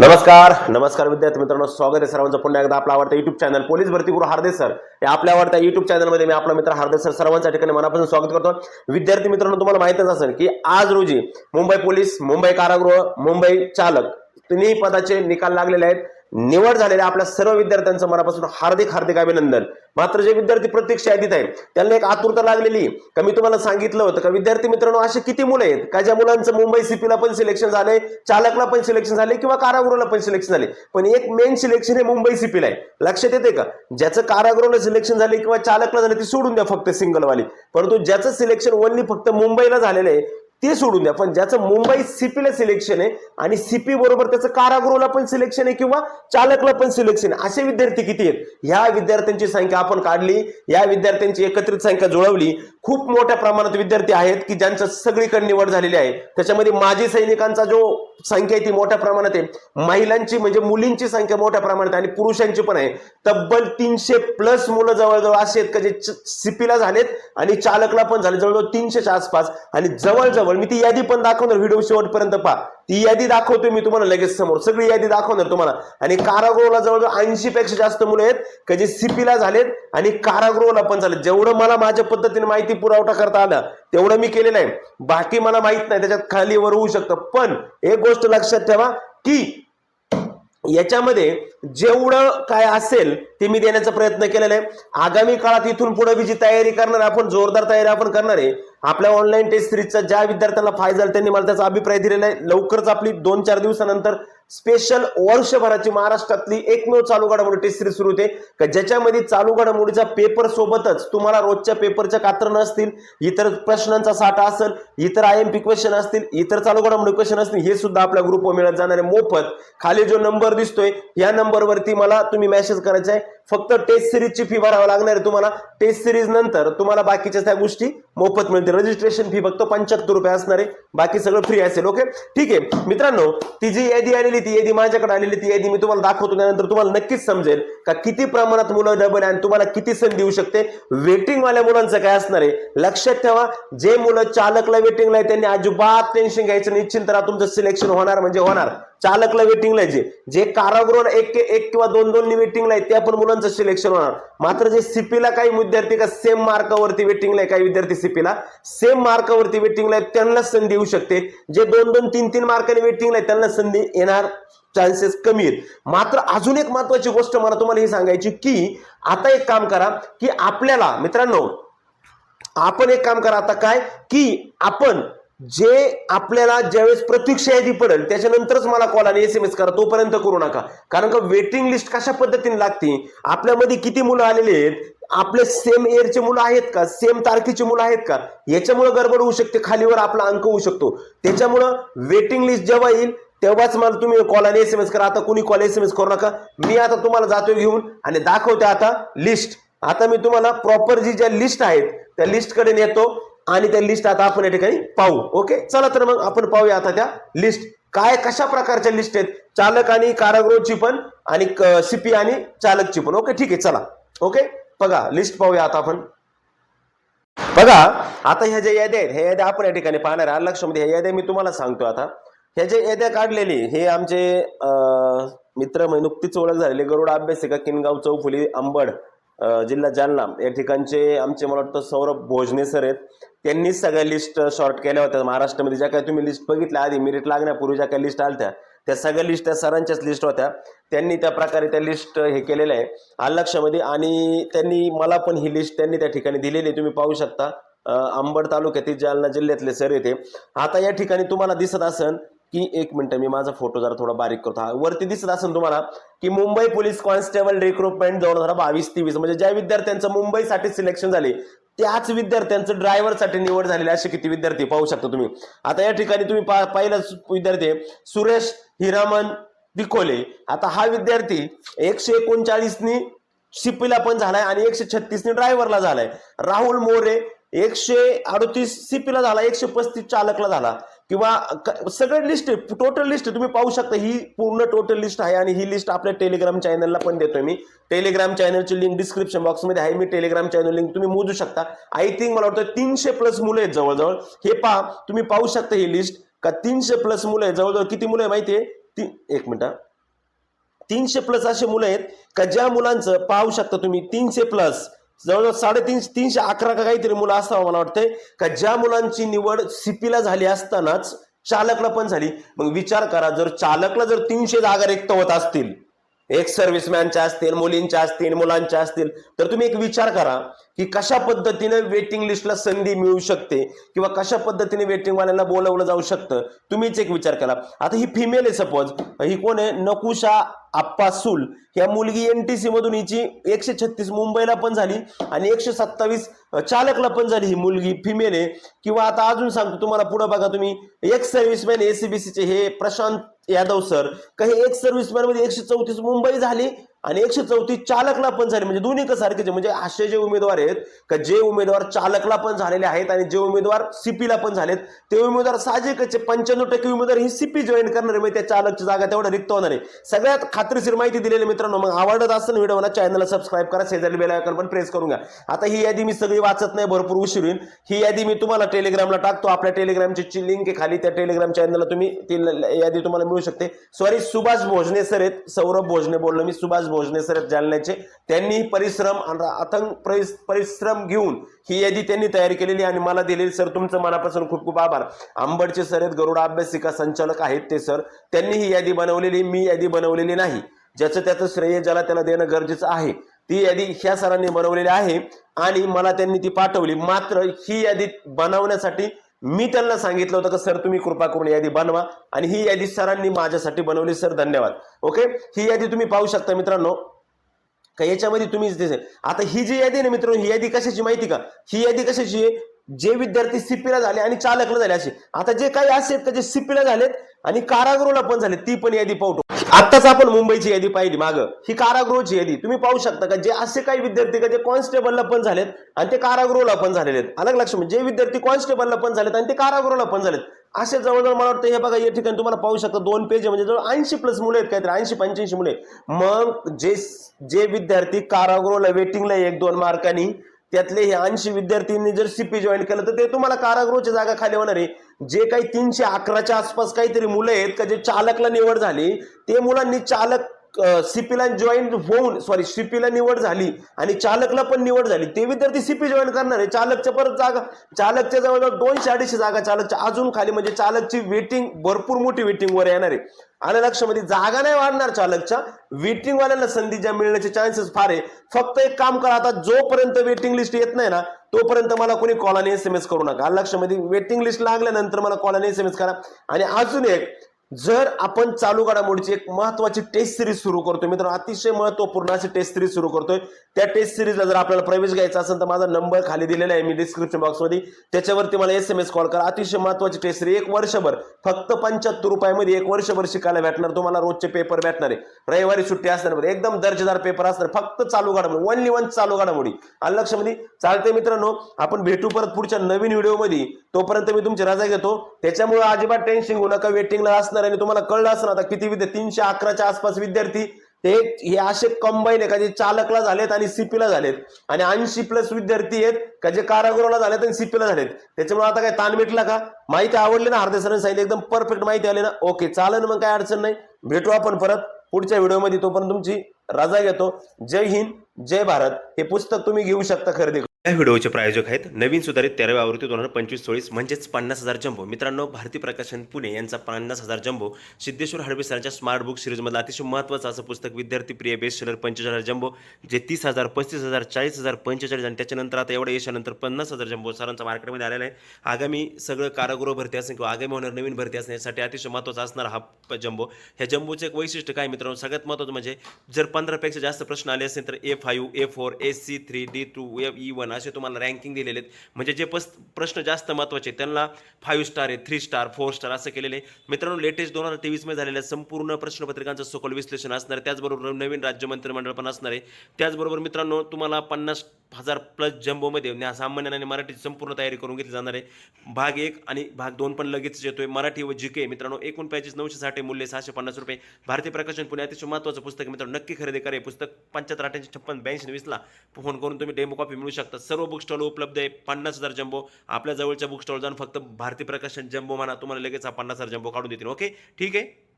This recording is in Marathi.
नमस्कार नमस्कार विद्यार्थी मित्रांनो स्वागत आहे सर्वांचं पुन्हा एकदा आपला आवडता युट्यूब चॅनल पोलीस भरती गुरु हार्दे सर. या आपल्या आवडत्या युट्यूब चॅनलमध्ये मी आपला मित्र हार्दे सर सर्वांच्या ठिकाणी मनापासून स्वागत करतो. विद्यार्थी मित्रांनो तुम्हाला माहितच असेल की आज रोजी मुंबई पोलीस मुंबई कारागृह मुंबई चालक तिन्ही पदाचे निकाल लागलेले आहेत. निवड झालेल्या आपल्या सर्व विद्यार्थ्यांचं मनापासून हार्दिक हार्दिक अभिनंदन. मात्र जे विद्यार्थी प्रत्यक्ष यादीत आहेत. त्यांना एक आतुरता लागलेली. का मी तुम्हाला सांगितलं होतं का विद्यार्थी मित्रांनो असे किती मुलं आहेत? का ज्या मुलांचं मुंबई सीपीला पण सिलेक्शन झालंय चालकला पण सिलेक्शन झाले किंवा कारागृहाला पण सिलेक्शन झाले पण एक मेन सिलेक्शन हे मुंबई सीपीला आहे. लक्षात येते का? ज्याचं कारागृहाला सिलेक्शन झाले किंवा चालकला झाले ते सोडून द्या फक्त सिंगलवाली परंतु ज्याचं सिलेक्शन ओनली फक्त मुंबईला झालेलं आहे ते सोडून द्या. पण ज्याचं मुंबई सीपीला सिलेक्शन आहे आणि सीपी बरोबर त्याचं कारागृहला पण सिलेक्शन आहे किंवा चालकला पण सिलेक्शन आहे असे विद्यार्थी किती आहेत? ह्या विद्यार्थ्यांची संख्या आपण काढली या विद्यार्थ्यांची एकत्रित संख्या जुळवली. खूप मोठ्या प्रमाणात विद्यार्थी आहेत की ज्यांचं सगळीकडे निवड झालेली आहे. त्याच्यामध्ये माजी सैनिकांचा जो संख्या ती मोठ्या प्रमाणात आहे. महिलांची म्हणजे मुलींची संख्या मोठ्या प्रमाणात आहे आणि पुरुषांची पण आहे. तब्बल तीनशे प्लस मुलं जवळजवळ असे आहेत का जे सिपीला झालेत आणि चालकला पण झाले. जवळजवळ तीनशेच्या आसपास. आणि जवळजवळ मी ती यादी पण दाखवणार व्हिडिओ शेवटपर्यंत पहा. ती यादी दाखवतोय मी तुम्हाला लगेच समोर. सगळी यादी दाखवणार तुम्हाला. आणि कारागृहाला जवळजवळ ऐंशी पेक्षा जास्त मुलं आहेत का जे सिपीला झालेत आणि कारागृहाला पण झाले जेवढं मला माझ्या पद्धतीने माहिती पुरवठा करता आला तेवढं मी केलेलं आहे. बाकी मला माहीत नाही त्याच्यात खाली वर होऊ शकतं. पण एक गोष्ट लक्षात ठेवा की याच्यामध्ये जेवढं काय असेल ते मी देण्याचा प्रयत्न केलेला आहे. आगामी काळात इथून पुढे जी तयारी करणार आपण जोरदार तयारी आपण करणार आहे. आपल्या ऑनलाईन टेस्ट सिरीजचा ज्या विद्यार्थ्यांना फायदा झाला त्यांनी मला त्याचा अभिप्राय दिलेला आहे. लवकरच आपली दोन चार दिवसानंतर स्पेशल वर्षभराची महाराष्ट्रातली एकमेव चालू घडामोडी टेस्ट सिरीज सुरू होते. का ज्याच्यामध्ये चालू घडामोडीचा पेपर सोबतच तुम्हाला रोजच्या पेपरच्या कात्रणं असतील इतर प्रश्नांचा साठा असेल इतर आय एम पी क्वेश्चन असतील इतर चालू घडामोडी क्वेश्चन असतील हे सुद्धा आपल्या ग्रुपवर मिळत जाणार आहे. मोफत खाली जो नंबर दिसतोय या नंबरवरती मला तुम्ही मेसेज करायचा आहे. फक्त टेस्ट सिरीजची फी भरावी लागणार आहे तुम्हाला. टेस्ट सिरीज नंतर तुम्हाला बाकीच्या त्या गोष्टी मोफत मिळतील. रजिस्ट्रेशन फी फक्त पंच्याहत्तर रुपये असणार आहे. बाकी सगळं फ्री असेल ओके ठीक आहे. मित्रांनो ती जी यादी आलेली ती यादी माझ्याकडे आलेली ती यादी मी तुम्हाला दाखवतो त्यानंतर तुम्हाला नक्कीच समजेल. का किती प्रमाणात मुलं डबल आहे आणि तुम्हाला किती संधी देऊ शकते? वेटिंग वाल्या मुलांचं काय असणार आहे? लक्षात ठेवा जे मुलं चालकला वेटिंगला आहे त्यांनी अजिबात टेन्शन घ्यायचं निश्चिंत राहा तुमचं सिलेक्शन होणार म्हणजे होणार. चालकला वेटिंगला आहे जे. जे कारागृह एक एक किंवा दोन दोन वेटिंगला आहे त्या पण मुलांचं सिलेक्शन होणार. मात्र जे सीपीला काही विद्यार्थी का सेम मार्कावरती वेटिंगला आहे काही विद्यार्थी सीपीला सेम मार्कावरती वेटिंगला आहे त्यांना संधी येऊ शकते. जे दोन दोन तीन तीन मार्काने वेटिंगला आहे त्यांना संधी येणार. चान्सेस कमी आहेत. मात्र अजून एक महत्वाची गोष्ट मला तुम्हाला ही सांगायची की आता एक काम करा की आपल्याला मित्रांनो आपण एक काम करा आता काय की आपण जे आपल्याला ज्यावेळेस प्रतीक्षा यादी पडेल त्याच्यानंतरच मला कॉल आणि एस एम एस करा तोपर्यंत करू नका. कारण का वेटिंग लिस्ट कशा पद्धतीने लागते? आपल्यामध्ये किती मुलं आलेली आहेत? आपले सेम एअरचे मुलं आहेत का? सेम तारखेची मुलं आहेत का? याच्यामुळे गडबड होऊ शकते खालीवर आपला अंक होऊ शकतो. त्याच्यामुळं वेटिंग लिस्ट जेव्हा येईल तेव्हाच मला तुम्ही कॉल आणि एस एम एस करा. आता कुणी कॉल एस एम एस करू नका. मी आता तुम्हाला जातो घेऊन आणि दाखवते आता लिस्ट आता मी तुम्हाला प्रॉपर जी ज्या लिस्ट आहेत त्या लिस्टकडे नेतो आणि त्या लिस्ट आता आपण या ठिकाणी पाहू. ओके चला तर मग आपण पाहूया आता त्या लिस्ट काय कशा प्रकारच्या लिस्ट आहेत? चालक आणि कारागृहची पण आणि सीपी आणि चालकची पण. ओके ठीक आहे चला. ओके बघा लिस्ट पाहूया आता आपण. बघा आता ह्या ज्या याद्या आहेत ह्या याद्या आपण या ठिकाणी पाहणार आहे लक्षामध्ये ह्या याद्या मी तुम्हाला सांगतो आता. ह्या जे येत्या काढलेली हे आमचे मित्र म्हणजे नुकतीच ओळख झालेली. गरुड अभ्यासिका किनगाव चौफुली अंबड जिल्हा जालना. या ठिकाणचे आमचे मला वाटतं सौरभ भोजने सर आहेत. त्यांनीच सगळ्या लिस्ट शॉर्ट केल्या होत्या. महाराष्ट्रामध्ये ज्या काही तुम्ही लिस्ट बघितल्या आधी मेरिट लागण्यापूर्वी ज्या काही लिस्ट आल्या त्या सगळ्या लिस्ट त्या सरांच्याच लिस्ट होत्या. त्यांनी त्या प्रकारे त्या लिस्ट हे केलेलं आहे. आलं आणि त्यांनी मला पण ही लिस्ट त्यांनी त्या ठिकाणी दिलेली आहे. तुम्ही पाहू शकता. अंबड तालुक्यातील जालना जिल्ह्यातले सर येते आता या ठिकाणी तुम्हाला दिसत असन की एक मिनटं मी माझा फोटो जरा थोडा बारीक करतो. हा वरती दिसत असेल तुम्हाला की मुंबई पोलीस कॉन्स्टेबल रिक्रुटमेंट दोन हजार बावीस तेवीस म्हणजे ज्या विद्यार्थ्यांचं मुंबईसाठी सिलेक्शन झाले त्याच विद्यार्थ्यांचं ड्रायव्हरसाठी निवड झालेले असे किती विद्यार्थी पाहू शकता तुम्ही. आता या ठिकाणी तुम्ही पा- पहिला विद्यार्थी सुरेश हिरामन दिकोले आता हा विद्यार्थी एकशे एकोणचाळीसनी शिपीला पण झालाय आणि एकशे छत्तीसनी ड्रायव्हरला झालाय. राहुल मोरे एकशे अडतीस सीपीला झाला एकशे पस्तीस चालकला झाला. किंवा सगळं लिस्ट आहे. टोटल लिस्ट तुम्ही पाहू शकता ही पूर्ण टोटल लिस्ट आहे आणि ही लिस्ट आपल्या टेलिग्राम चॅनलला पण देतोय मी. टेलिग्राम चॅनलची लिंक डिस्क्रिप्शन बॉक्समध्ये आहे. मी टेलिग्राम चॅनल लिंक तुम्ही मोजू शकता. आय थिंक मला वाटतं तीनशे प्लस मुलं आहेत जवळजवळ. हे पहा तुम्ही पाहू शकता ही लिस्ट का तीनशे प्लस मुलं आहेत? जवळजवळ किती मुलं आहे माहितीये? ती एक मिनिट. तीनशे प्लस असे मुलं आहेत का ज्या मुलांचं पाहू शकता तुम्ही तीनशे प्लस जवळजवळ साडेतीनशे तीनशे अकरा का काहीतरी मुलं असावं मला वाटतंय. का ज्या मुलांची निवड सीपीला झाली असतानाच चालकला पण झाली. मग विचार करा जर चालकला जर तीनशे जागा रिक्त होत असतील एक सर्व्हिसमॅनच्या असतील मुलींच्या असतील मुलांच्या असतील तर तुम्ही एक विचार करा. की कशा पद्धतीने वेटिंग लिस्टला संधी मिळू शकते किंवा कशा पद्धतीने वेटिंगवाल्यांना बोलवलं जाऊ शकतं? तुम्हीच एक विचार केला आता ही फिमेल आहे सपोज ही कोण आहे? नकुशा आप्पा सुल. ह्या मुलगी एनटीसी मधून हिची एकशे छत्तीस मुंबईला पण झाली आणि एकशे सत्तावीस चालकला पण झाली ही मुलगी फिमेल आहे. किंवा आता अजून सांगतो तुम्हाला पुढे बघा तुम्ही. एक सर्व्हिसमॅन एसीबीसीचे हे प्रशांत यादव सर काही एक सर्व्हिसमॅनमध्ये एकशे चौतीस मुंबई झाली आणि एकशे चौतीस चालकला पण झाले. म्हणजे दोन्ही कसं सारखेचे म्हणजे असे जे उमेदवार आहेत का जे उमेदवार चालकला पण झालेले आहेत आणि जे उमेदवार सीपीला पण झालेत ते उमेदवार साहजिकच पंच्याण्णव टक्के उमेदवार ही सीपी जॉईन करणार. आहे म्हणजे त्या चालकची जागा तेवढा रिक्त होणार आहे. सगळ्यात खात्रीशीर माहिती दिलेली मित्रांनो मग आवडत असेल व्हिडिओ मला चॅनलला सबस्क्राईब करा. शेजारी बेल पण प्रेस करून घ्या. आता ही यादी मी सगळी वाचत नाही भरपूर उशीर होईल. ही यादी मी तुम्हाला टेलिग्रामला टाकतो. आपल्या टेलिग्रामची लिंक आहे खाली त्या टेलिग्राम चॅनलला तुम्ही ती यादी तुम्हाला मिळू शकते. सॉरी सुभाष भोजने सर आहेत. सौरभ भोजने बोललो मी. सुभाष भोजने सर जालन्याचे. त्यांनी परिश्रम आणि अथंग परिश्रम घेऊन ही यादी त्यांनी तयार केलेली आणि मला दिलेली. सर तुमचं मनापासून खूप खूप आभार. आंबडचे सर आहेत गरुडा अभ्यासिका संचालक आहेत ते सर. त्यांनी ही यादी बनवलेली मी यादी बनवलेली नाही. ज्याचं त्याचं श्रेय ज्याला त्याला देणं गरजेचं आहे ती यादी ह्या सरांनी बनवलेली आहे आणि मला त्यांनी ती पाठवली. मात्र ही यादी बनवण्यासाठी मी त्यांना सांगितलं होतं की सर तुम्ही कृपा करून यादी बनवा आणि ही यादी सरांनी माझ्यासाठी बनवली. सर धन्यवाद. ओके? ही यादी तुम्ही पाहू शकता मित्रांनो. का याच्यामध्ये तुम्ही आता ही जी यादी आहे ना मित्रांनो ही यादी कशाची माहिती का? ही यादी कशाची आहे? जे विद्यार्थी सीपीला झाले आणि चालकला झाले असे. आता जे काही असे आहेत का जे सीपीला झालेत आणि कारागृहला पण झाले ती पण यादी पाहतो आत्ताच आपण मुंबईची यादी पाहिली मागं. ही कारागृहची यादी. तुम्ही पाहू शकता का? जे असे काही विद्यार्थी का? जे कॉन्स्टेबलला पण झालेत आणि ते कारागृहला पण झालेले आहेत. अलग लक्ष म्हणजे जे विद्यार्थी कॉन्स्टेबलला पण झालेत आणि ते कारागृहला पण झालेत. असे जवळजवळ मला वाटतं हे बघा या ठिकाणी तुम्हाला पाहू शकता. दोन पेज म्हणजे जवळ ऐंशी प्लस मुलं आहेत काहीतरी. ऐंशी पंच्याऐंशी मुले मग जे जे विद्यार्थी कारागृहला वेटिंगला एक दोन मार्कांनी त्यातले हे ऐंशी विद्यार्थ्यांनी जर सीपी जॉईन केलं तर ते तुम्हाला कारागृहाची जागा खाली होणार आहे. जे काही तीनशे अकराच्या आसपास काहीतरी मुलं आहेत का जे चालकला निवड झाली ते मुलांनी चालक सीपीला जॉईन होऊन सॉरी सीपीला निवड झाली आणि चालकला पण निवड झाली. ते विद्यार्थी सीपी जॉईन करणार आहे. चालकच्या परत जागा चालकच्या जवळजवळ दोनशे अडीचशे जागा चालकच्या अजून खाली म्हणजे चालकची वेटिंग भरपूर मोठी वेटिंग वर येणार आहे. आलं लक्षामध्ये जागा नाही वाढणार चालकच्या. वेटिंगवाल्यांना संधी ज्या मिळण्याचे चान्सेस फार आहे. फक्त एक काम करा आता जोपर्यंत वेटिंग लिस्ट येत नाही ना तोपर्यंत मला कोणी कॉल आणि एस एम एस करू नका. लक्षामध्ये वेटिंग लिस्ट लागल्यानंतर मला कॉल आणि एस एम एस करा. आणि अजून एक जर आपण चालू घडामोडीची एक महत्वाची टेस्ट सिरीज सुरू करतोय मित्रांनो अतिशय महत्त्वपूर्ण अशी टेस्ट सिरीज सुरू करतोय. त्या टेस्ट सिरीजला जर आपल्याला प्रवेश घ्यायचा असेल तर माझा नंबर खाली दिलेला आहे मी डिस्क्रिप्शन बॉक्समध्ये त्याच्यावरती मला एस एम एस कॉल करा. अतिशय महत्वाची टेस्ट सिरीज एक वर्षभर फक्त पंच्याहत्तर रुपयामध्ये एक वर्षभर शिकायला भेटणार. तुम्हाला रोजचे पेपर भेटणार आहे. रविवारी सुट्टी असणार एकदम दर्जेदार पेपर असणार. फक्त चालू घडामोडी ओनली वन चालू घडामोडी. आणि लक्षामध्ये चालते मित्रांनो आपण भेटू परत पुढच्या नवीन व्हिडिओमध्ये तोपर्यंत मी तुमची रजा घेतो. त्याच्यामुळे अजिबात टेन्शन घेऊ नका. वेटिंगला असणार आणि तुम्हाला कळलं असणार आता किती विद्यार्थी तीनशे अकराच्या आसपास विद्यार्थी ते हे असे कंबाईन आहे का जे चालकला झालेत आणि सीपीला झालेत? आणि ऐंशी प्लस विद्यार्थी आहेत का जे कारागृहाला झालेत आणि सीपीला झालेत? त्याच्यामुळे आता काय ताण भेटला का? माहिती आवडली ना हार्दे सरांनी सांगितलं एकदम परफेक्ट माहिती आली ना? ओके चालेल मग काय अडचण नाही. भेटू आपण परत पुढच्या व्हिडिओमध्ये. तोपर्यंत तुमची रजा घेतो. जय हिंद जय भारत. हे पुस्तक तुम्ही घेऊ शकता खरेदी या व्हिडिओचे प्रायोजक आहेत नवीन सुधारित तेराव्या आवृत्ती दोन हजार पंचवीस चोवीस म्हणजेच पन्नास हजार जम्बो. मित्रांनो भारती प्रकाशन पुणे यांचा पन्नास हजार जम्बो. सिद्धेश्वर हडबे सरांच्या स्मार्ट बुक सिरीजमधलं अतिशय महत्त्वाचं असं पुस्तक विद्यार्थी प्रिय बेस्ट सेलर पंचेचाळीस हजार जम्बो जे तीस हजार पस्तीस हजार चाळीस हजार पंचेचाळीस आणि त्याच्यानंतर आता एवढ्या यशानंतर पन्नास हजार जम्बो सरांचा मार्केटमध्ये आलेला आहे. आगामी सगळं कारागृह भरती असेल किंवा आगामी होणार नवीन भरती असण्यासाठी अतिशय महत्त्वाचा असणार हा प- जम्बो. ह्या जम्बोचं एक वैशिष्ट्य काय मित्रांनो? सगळ्यात महत्त्वाचं म्हणजे जर पंधरापेक्षा जास्त प्रश्न आले असेल तर A five A four A C three D two F E one असे तुम्हाला रँकिंग दिलेले आहेत. म्हणजे जे पस प्रश्न जास्त महत्त्वाचे आहेत, त्यांना फाईव्ह स्टार आहे थ्री स्टार फोर स्टार असं केलेले मित्रांनो लेटेस्ट दोन हजार तेवीसमध्ये झालेल्या संपूर्ण प्रश्नपत्रिकांचं सखोल विश्लेषण असणार आहे. त्याचबरोबर नवीन राज्य मंत्रिमंडळ पण असणार आहे. त्याचबरोबर मित्रांनो तुम्हाला पन्नास हजार प्लस जम्बोमध्ये सामान्य आणि मराठीची संपूर्ण तयारी करून घेतली जाणार आहे. भाग एक आणि भाग दोन पण लगेच येतोय. मराठी व जी के मित्रांनो एकूण पॅचेस नऊशे साठ मूल्य सहाशे पन्नास रुपये. भारतीय प्रकाशन पुणे अतिशय महत्त्वाचं पुस्तक मित्रांनो नक्की खरेदी करा. पुस्तक पंच्याहत्तर अठ्ठ्याऐंशी छप्पन ब्याऐंशी वीसला फोन करून तुम्ही डेमो कॉपी मिळू शकता. सर्व बुक स्टॉल उपलब्ध आहे. पन्नास हजार जम्बो आपल्या जवळच्या बुक स्टॉल जाऊन फक्त भारतीय प्रकाशन जम्बो म्हणा तुम्हाला लगेच हा पन्नास हजार जम्बो काढून देतील. ओके ठीक आहे?